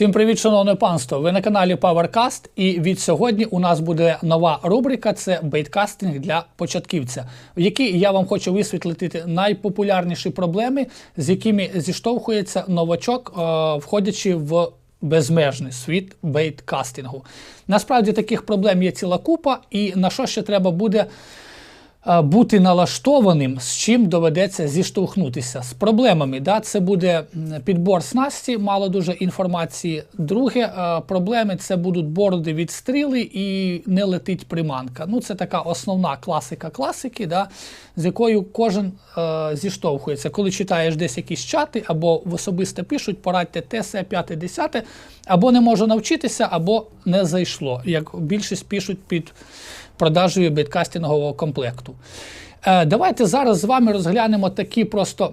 Всім привіт, шановне панство! Ви на каналі PowerCast і від сьогодні у нас буде нова рубрика це бейткастинг для початківця, в якій я вам хочу висвітлити найпопулярніші проблеми, з якими зіштовхується новачок, е, входячи в безмежний світ бейткастингу. Насправді таких проблем є ціла купа, і на що ще треба буде бути налаштованим, з чим доведеться зіштовхнутися з проблемами. Да? Це буде підбор снасті, мало дуже інформації. Друге, е, проблеми це будуть бороди від стріли і не летить приманка. Ну, це така основна класика класики, да? з якою кожен е, зіштовхується. Коли читаєш десь якісь чати, або в особисте пишуть, порадьте те, се, п'яте, або не можу навчитися, або не зайшло. Як більшість пишуть під продажею бейткастингового комплекту. Е, давайте зараз з вами розглянемо такі просто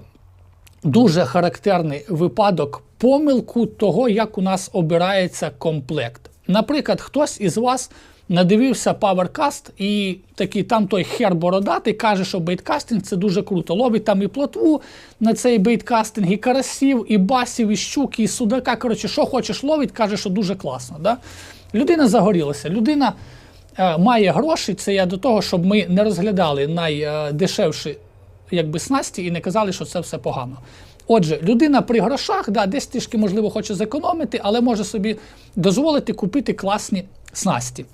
дуже характерний випадок помилку того, як у нас обирається комплект. Наприклад, хтось із вас надивився PowerCast і такий там той хер бородатий каже, що бейткастинг це дуже круто. Ловить там і плотву на цей бейткастинг, і карасів, і басів, і щуки, і судака. Коротше, що хочеш ловить, каже, що дуже класно. Да? Людина загорілася. Людина має гроші. Це я до того, щоб ми не розглядали найдешевші якби, снасті і не казали, що це все погано. Отже, людина при грошах, да, десь трішки, можливо, хоче зекономити, але може собі дозволити купити класні снасті.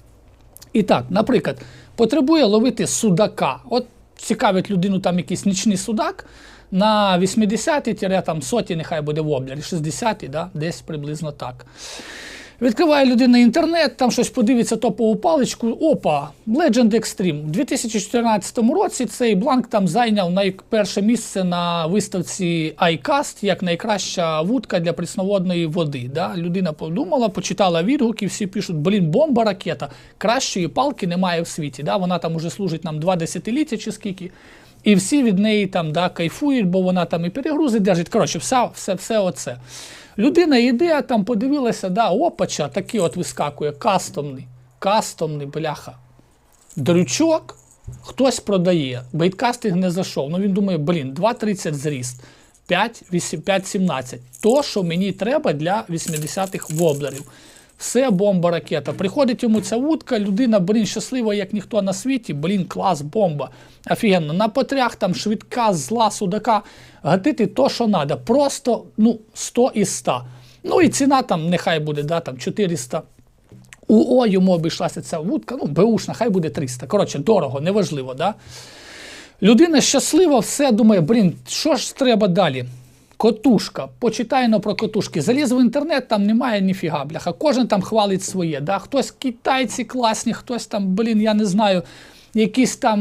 І так, наприклад, потребує ловити судака. От цікавить людину там якийсь нічний судак на 80-ті, там соті, нехай буде воблер, 60-ті, да, десь приблизно так. Відкриває людина інтернет, там щось подивиться топову паличку. Опа, Legend Extreme. У 2014 році цей бланк там зайняв найперше місце на виставці iCast як найкраща вудка для прісноводної води. Да? Людина подумала, почитала відгуки, всі пишуть, блін, бомба ракета. Кращої палки немає в світі. Да? Вона там уже служить нам два десятиліття чи скільки. І всі від неї там да, кайфують, бо вона там і перегрузи держить. Коротше, все, все, все оце. Людина йде, там подивилася, да, опача, такий от вискакує, кастомний, кастомний, бляха. Дрючок хтось продає, бейткастинг не зайшов. Ну він думає, блін, 2,30 зріст, 5,17. То, що мені треба для 80-х воблерів. Все, бомба, ракета. Приходить йому ця вудка, людина, блін, щаслива, як ніхто на світі, блін, клас, бомба. Офігенно. На потрях там швидка, зла, судака, гатити то, що треба. Просто ну, 100 із 100. Ну і ціна там нехай буде да, там 400. УО йому обійшлася ця вудка, ну, беушна, хай буде 300. Коротше, дорого, неважливо. Да? Людина щаслива, все думає, блін, що ж треба далі? Котушка, почитайно про котушки. Заліз в інтернет, там немає ніфіга, бляха. Кожен там хвалить своє. Да? Хтось китайці класні, хтось там, блін, я не знаю, якісь там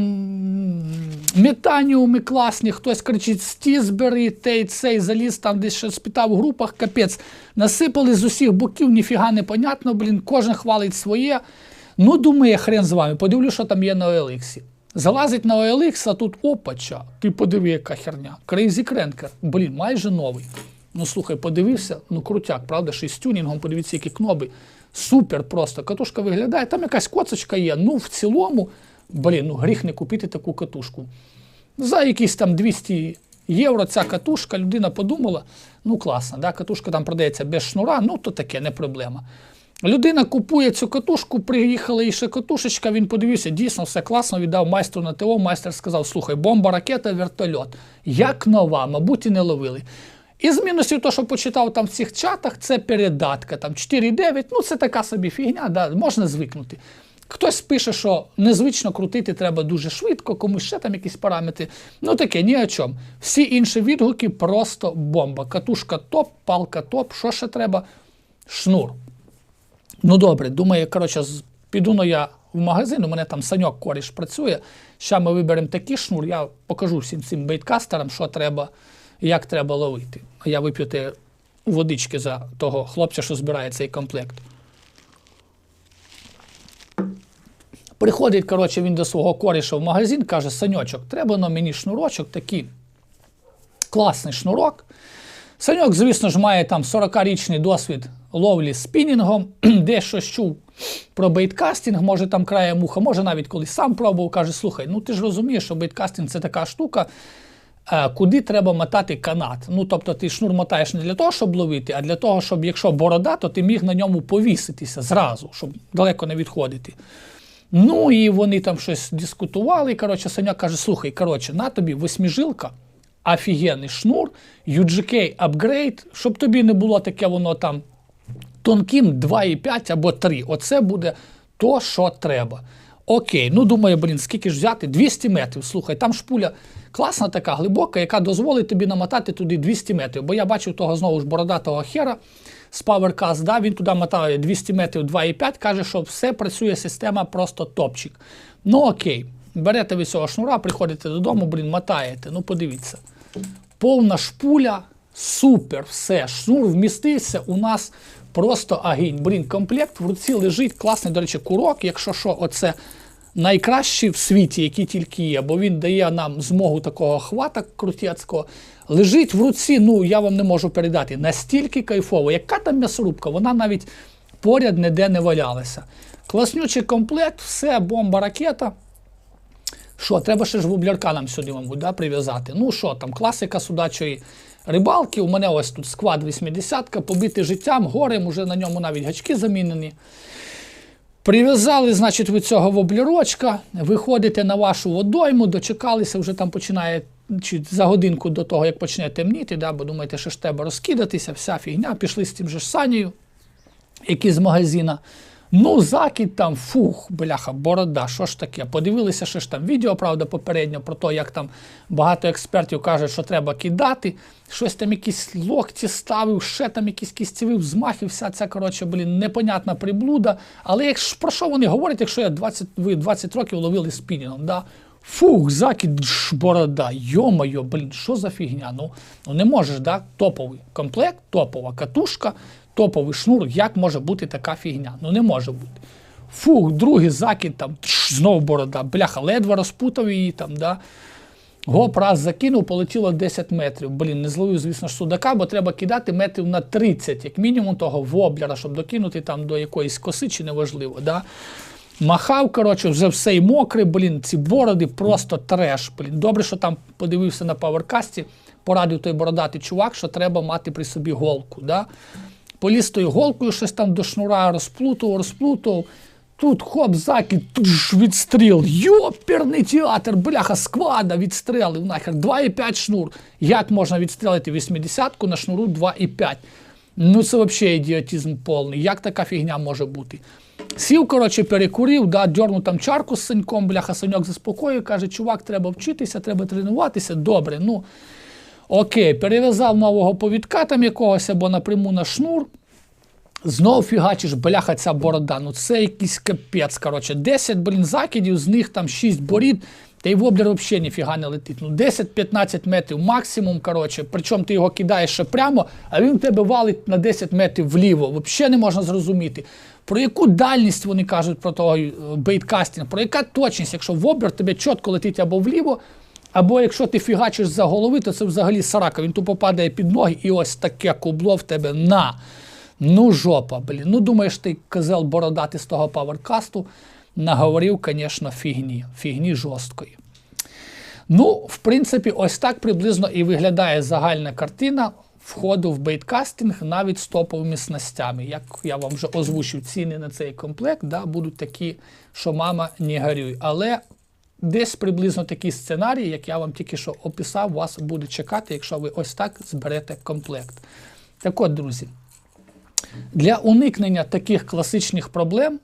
метаніуми класні, хтось кричить стізбери, тей, цей, заліз там десь щось спитав в групах, капець. Насипали з усіх боків, ніфіга не понятно, блін, кожен хвалить своє. Ну, думає, хрен з вами, подивлю, що там є на OLX. Залазить на OLX, а тут опача. Ти подиви, яка херня. Crazy Cranker. Блін, майже новий. Ну слухай, подивився, ну крутяк, правда, ще з тюнінгом, подивіться, які кноби. Супер просто. Катушка виглядає, там якась коцочка є. Ну, в цілому, блін, ну гріх не купити таку катушку. За якісь там 200 євро ця катушка, людина подумала, ну класно, да, катушка там продається без шнура, ну то таке, не проблема. Людина купує цю катушку, приїхала ще катушечка, він подивився, дійсно все класно, віддав майстру на ТО, майстер сказав, слухай, бомба, ракета, вертольот. Як нова, мабуть, і не ловили. І з мінусів, то, що почитав там в цих чатах, це передатка, там 4,9, ну це така собі фігня, да, можна звикнути. Хтось пише, що незвично крутити треба дуже швидко, комусь ще там якісь параметри. Ну таке, ні о чому. Всі інші відгуки просто бомба. Катушка топ, палка топ, що ще треба? Шнур. Ну добре, думаю, коротше, піду ну я в магазин, у мене там саньок коріш працює. Ще ми виберемо такий шнур, я покажу всім цим бейткастерам, що треба, як треба ловити. А я вип'ю те водички за того хлопця, що збирає цей комплект. Приходить, коротше, він до свого коріша в магазин, каже: Саньочок, треба на мені шнурочок такий класний шнурок. Саньок, звісно ж, має там 40-річний досвід ловлі спінінгом, дещо чув про бейткастинг, може там крає муха, може навіть колись сам пробував, каже, слухай, ну ти ж розумієш, що бейткастинг це така штука. е, куди треба мотати канат. Ну, тобто ти шнур мотаєш не для того, щоб ловити, а для того, щоб якщо борода, то ти міг на ньому повіситися зразу, щоб далеко не відходити. Ну і вони там щось дискутували. Коротше, Саня каже: слухай, коротше, на тобі восьмижилка, офігенний шнур, UGK апгрейд, щоб тобі не було таке воно там тонким 2,5 або 3. Оце буде то, що треба. Окей, ну думаю, блін, скільки ж взяти? 200 метрів. Слухай, там шпуля класна така, глибока, яка дозволить тобі намотати туди 200 метрів. Бо я бачив того знову ж бородатого хера з PowerCast, да, він туди мотає 200 метрів 2,5, каже, що все працює система просто топчик. Ну окей, берете ви цього шнура, приходите додому, блін, мотаєте. Ну подивіться. Повна шпуля, супер, все. Шнур вмістився у нас просто агінь. Блін, комплект в руці лежить, класний, до речі, курок. Якщо що, оце найкращий в світі, який тільки є, бо він дає нам змогу такого хвата крутецького. Лежить в руці, ну я вам не можу передати. Настільки кайфово. Яка там м'ясорубка? Вона навіть поряд ніде не валялася. Класнючий комплект, все, бомба, ракета. Що, треба ще ж воблярка нам сьогодні, мабуть, да, прив'язати. Ну що там, класика судачої рибалки. У мене ось тут сквад 80 побитий життям, горем, уже на ньому навіть гачки замінені. Прив'язали, значить, ви цього воблярочка, виходите на вашу водойму, дочекалися, вже там починає чи за годинку до того, як почне темніти, да, бо думаєте, що ж треба розкидатися, вся фігня, пішли з тим же ж Санею, який з магазина. Ну, закид там, фух, бляха, борода, що ж таке? Подивилися, що ж там відео, правда, попередньо про те, як там багато експертів кажуть, що треба кидати. Щось там якісь локті ставив, ще там якісь кістєві взмахи, вся ця, коротше, блін, непонятна приблуда. Але якщо про що вони говорять, якщо я 20, ви 20 років ловили спінінгом, да? Фух, закид, ш, борода, йо-моє, блін, що за фігня? Ну, ну не можеш, да? Топовий комплект, топова катушка, топовий шнур. Як може бути така фігня? Ну не може бути. Фух, другий закид, там, тш, знов борода, бляха, ледве розпутав її там, да. Гоп раз закинув, полетіло 10 метрів. Блін, не зловив, звісно ж, судака, бо треба кидати метрів на 30, як мінімум того воблера, щоб докинути там до якоїсь коси, чи неважливо. Да? Махав, коротше, вже все і мокре, блін, ці бороди просто треш. Блін. Добре, що там подивився на паверкасті, порадив той бородатий чувак, що треба мати при собі голку. Да? Поліз тою голкою, щось там до шнура розплутував, розплутував. Тут хоп, закид, туш, відстріл. Йоперний театр, бляха, сквада, відстрілив нахер. 2,5 шнур. Як можна відстрілити 80-ку на шнуру 2,5? Ну це взагалі ідіотизм повний. Як така фігня може бути? Сів, коротше, перекурив, да, дьорнув там чарку з синьком, бляха, саньок заспокоїв, каже, чувак, треба вчитися, треба тренуватися. Добре, ну окей, перев'язав нового повідка там якогось або напряму на шнур. Знов фігачиш, бляха, ця борода. Ну це якийсь капець. коротше. 10, блін, закидів, з них там 6 борід, та й воблер взагалі ніфіга не летить. Ну 10-15 метрів максимум. коротше. Причому ти його кидаєш ще прямо, а він в тебе валить на 10 метрів вліво. Взагалі не можна зрозуміти. Про яку дальність вони кажуть про того е, бейткастинг, про яка точність, якщо воблер тебе чітко летить або вліво, або якщо ти фігачиш за голови, то це взагалі сарака. Він тупо падає під ноги і ось таке кубло в тебе на. Ну, жопа, блін. Ну, думаєш, ти козел бородати з того паверкасту наговорив, звісно, фігні, фігні жорсткої. Ну, в принципі, ось так приблизно і виглядає загальна картина входу в бейткастинг навіть з топовими снастями. Як я вам вже озвучив, ціни на цей комплект да, будуть такі, що мама не горюй. Але десь приблизно такий сценарій, як я вам тільки що описав, вас буде чекати, якщо ви ось так зберете комплект. Так от, друзі. Для уникнення таких класичних проблем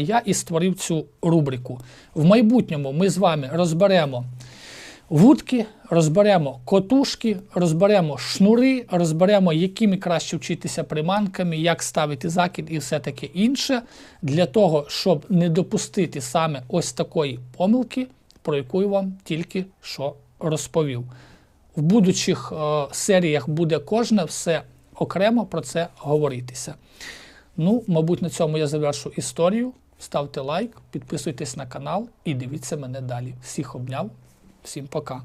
я і створив цю рубрику. В майбутньому ми з вами розберемо вудки, розберемо котушки, розберемо шнури, розберемо, якими краще вчитися приманками, як ставити закид і все таке інше, для того, щоб не допустити саме ось такої помилки, про яку я вам тільки що розповів. В будучих е, серіях буде кожне все окремо про це говоритися. Ну, мабуть, на цьому я завершу історію. Ставте лайк, підписуйтесь на канал і дивіться мене далі. Всіх обняв, всім пока.